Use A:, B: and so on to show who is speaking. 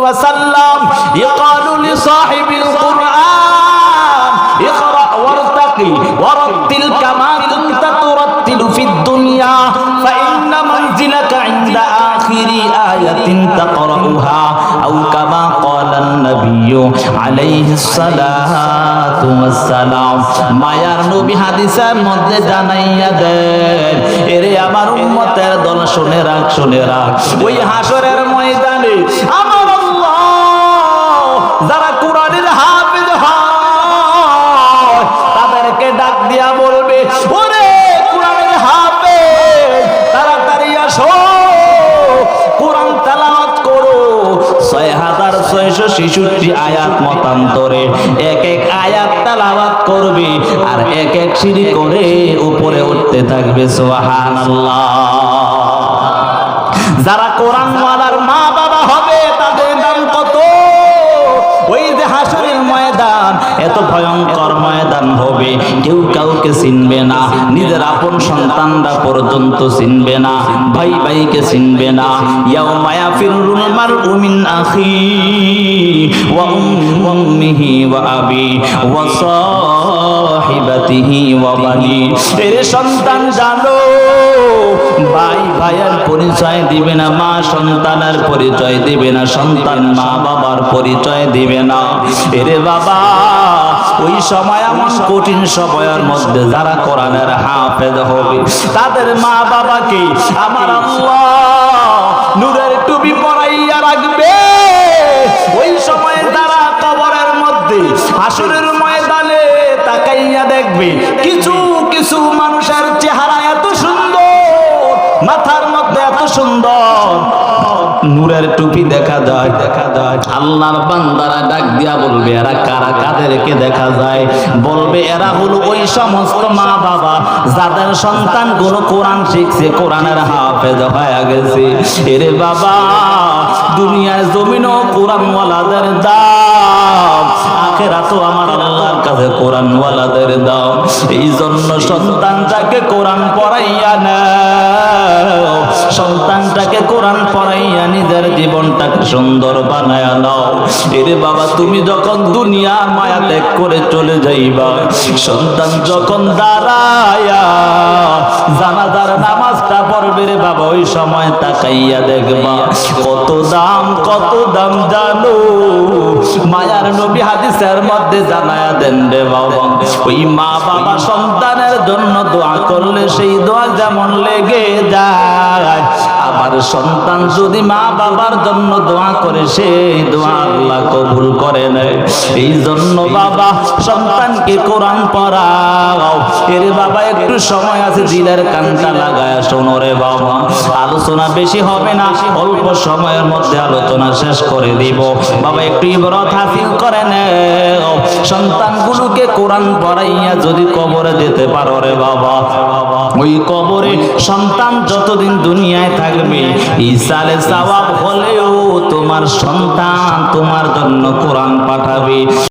A: وسلم يقال لصاحب القرآن اقرأ وارتقي ورتل كما كنت ترتل في الدنيا فإن منزلك عند آخر آية تقرأها أو كما قال النبي عليه الصلاة والسلام মায়ার নবী হাদিসের মধ্যে জানাইয়া দেন এরে আমার উম্মতের দল শুনে রাখ শুনে রাখ ওই হাসরের ময়দানে আমার আল্লাহ যারা কোরআনের হাফেজ হয়, তাদেরকে ডাক দিয়া বলবে, ওরে কোরআনের হাফেজ, তাড়াতাড়ি আসো, কোরআন তেলাওয়াত করো। ছয় হাজার ছেষট্টি আয়াত মতান্তরে এক এক আয়াত তেলাওয়াত করবে, আর এক এক সিঁড়ি করে উপরে উঠতে থাকবে সোহান যারা কোরআন কাউকে চিনবে না, নিজের আপন সন্তানরা পর্যন্ত চিনবে না, ভাই ভাইকে চিনবে না। ইয়াও মায়া ফিরুল মার উমিন আখি ওয়া উম্মিহি ওয়া আবি ওয়া সাহিবাতিহি ওয়া বানি। এর সন্তান, জানো, ভাই ভাইয়ের পরিচয় দিবে না, মা সন্তানের পরিচয় দিবে না, সন্তান মা বাবার পরিচয় দিবে না। এরে বাবা ওই সময় এমন কঠিন সময়ের মধ্যে যারা কোরআনের হাফেজ হবে, তাদের মা বাবাকে আমার আল্লাহ নূরের টুপি পরাইয়া রাখবে। ওই সময় তারা কবরের মধ্যে হাসুরের ময়দানে তাকাইয়া দেখবে, কিছু কিছু মানুষের চেহারা এত সুন্দর, মাথার মধ্যে এত সুন্দর নূরের টুপি দেখা যায়। দেখা যায়। আল্লাহর বান্দারা ডাক দিয়া বলবে এরা কারা কাদেরকে দেখা যায়? বলবে এরা হলো ওই সমস্ত মা বাবা যাদের সন্তানগুলো কোরআন শিখছে কোরআনের হাফেজ হয়ে গেছে। এরে বাবা দুনিয়ার জমিনও কোরআনওয়ালাদের দাম আখেরা তো আমার আল্লাহর কাছে কোরআনওয়ালাদের দাম এই জন্য সন্তানটাকে কোরআন পড়াইয়া নাও সন্তানটাকে কোরআন পড়াইয়া নিজের জীবনটাকে সুন্দর বানায়া নাও। এরে বাবা, তুমি যখন দুনিয়ার মায়া ত্যাগ করে চলে যাইবা, সন্তান যখন দাঁড়ায়া জানাজার নামাজটা পড়বে রে বাবা, ওই সময় তাকাইয়া দেখবা, কত দাম কত দাম জানো। মায়ার নবী হাদিসের মধ্যে জানায়া দেন রে বাবা। ওই মা বাবা সন্তানের জন্য দোয়া করলে সেই দোয়া যেমন লেগে যায়। আবার সন্তান যদি মা বাবার জন্য দোয়া করে সেই দোয়া আল্লাহ কবুল করে নেয়। এই জন্য বাবা, সন্তানকে কোরআন পড়াও। এর বাবা, একটু সময় আছে, দিলের কানটা লাগায় শোনো রে বাবা। আলোচনা বেশি হবে না, অল্প সময়ের মধ্যে আলোচনা শেষ করে দিব। বাবা, একটু ইবরত হাসিল করে নেও। সন্তানগুলোকে কোরআন পড়াইয়া যদি কবরে যেতে পারো রে বাবা। ওই কবরে সন্তান যতদিন দুনিয়ায় থাকবে ইসালে সওয়াব হলেও তোমার সন্তান তোমার জন্য কোরআন পাঠাবে।